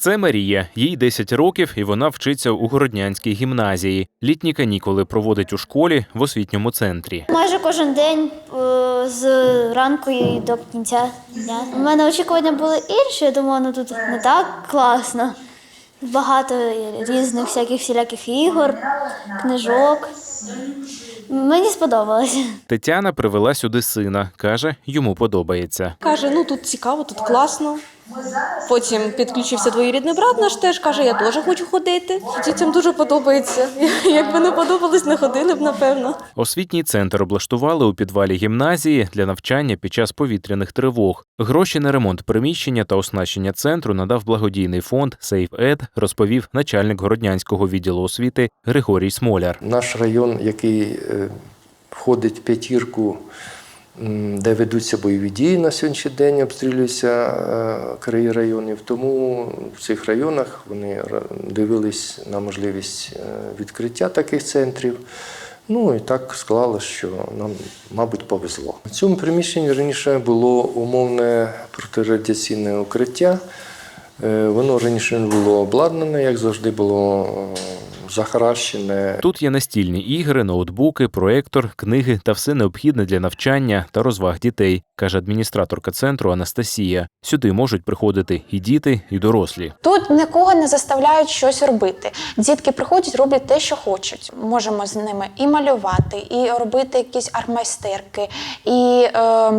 Це Марія. Їй 10 років, і вона вчиться у Городнянській гімназії. Літні канікули проводить у школі в освітньому центрі. Майже кожен день е, з ранку до кінця дня. У мене очікування були інші. Я думала, ну тут не так класно. Багато різних всяких всіляких ігор, книжок. Мені сподобалося. Тетяна привела сюди сина. каже, йому подобається. Каже, ну тут цікаво, тут класно. Потім підключився двоюрідний брат наш теж каже, я теж хочу ходити. Дітям дуже подобається. Якби не подобалось, не ходили б, напевно. Освітній центр облаштували у підвалі гімназії для навчання під час повітряних тривог. Гроші на ремонт приміщення та оснащення центру надав благодійний фонд SafeEd, розповів начальник городнянського відділу освіти Григорій Смоляр. Наш район, який е, входить в п'ятірку, де ведуться бойові дії на сьогоднішній день, обстрілюються е, краї районів. Тому в цих районах вони дивились на можливість е, відкриття таких центрів. Ну і так склалося, що нам, мабуть, повезло. В цьому приміщенні раніше було умовне протирадіаційне укриття. Е, Воно раніше не було обладнане, як завжди було е, захаращене. Тут є настільні ігри, ноутбуки, проектор, книги та все необхідне для навчання та розваг дітей, каже адміністраторка центру Анастасія. Сюди можуть приходити і діти, і дорослі. Тут нікого не заставляють щось робити. Дітки приходять, роблять те, що хочуть. Можемо з ними і малювати, і робити якісь армайстерки, і е,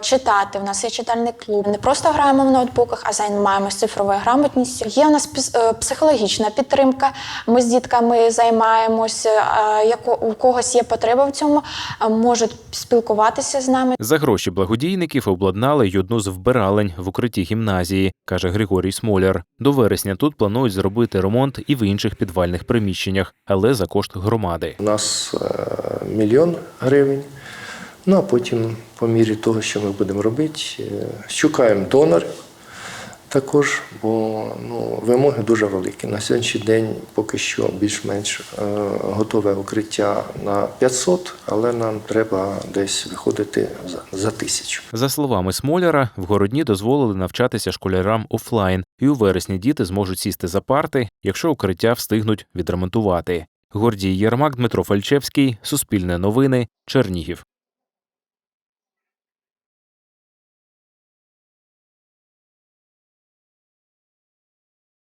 читати. У нас є читальний клуб. Не просто граємо в ноутбуках, а займаємося цифровою грамотністю. Є у нас е, психологічна підтримка. Ми з дітками займаємося. е, Яко у когось є потреба в цьому, е, можуть спілкуватися з нами. За гроші благодійників обладнали й одну з вбиралень в укритті гімназії, каже Григорій Смоляр. До вересня тут планують зробити ремонт і в інших підвальних приміщеннях, але за кошт громади. У нас е, мільйон гривень. Ну а потім, по мірі того, що ми будемо робити, е, шукаємо донорів також, бо ну, вимоги дуже великі. На сьогоднішній день поки що більш-менш е, готове укриття на 500, але нам треба десь виходити за, за тисячу. За словами Смоляра, в городні дозволили навчатися школярам офлайн, і у вересні діти зможуть сісти за парти, якщо укриття встигнуть відремонтувати. Гордій Єрмак, Дмитро Фальчевський, Суспільне новини, Чернігів.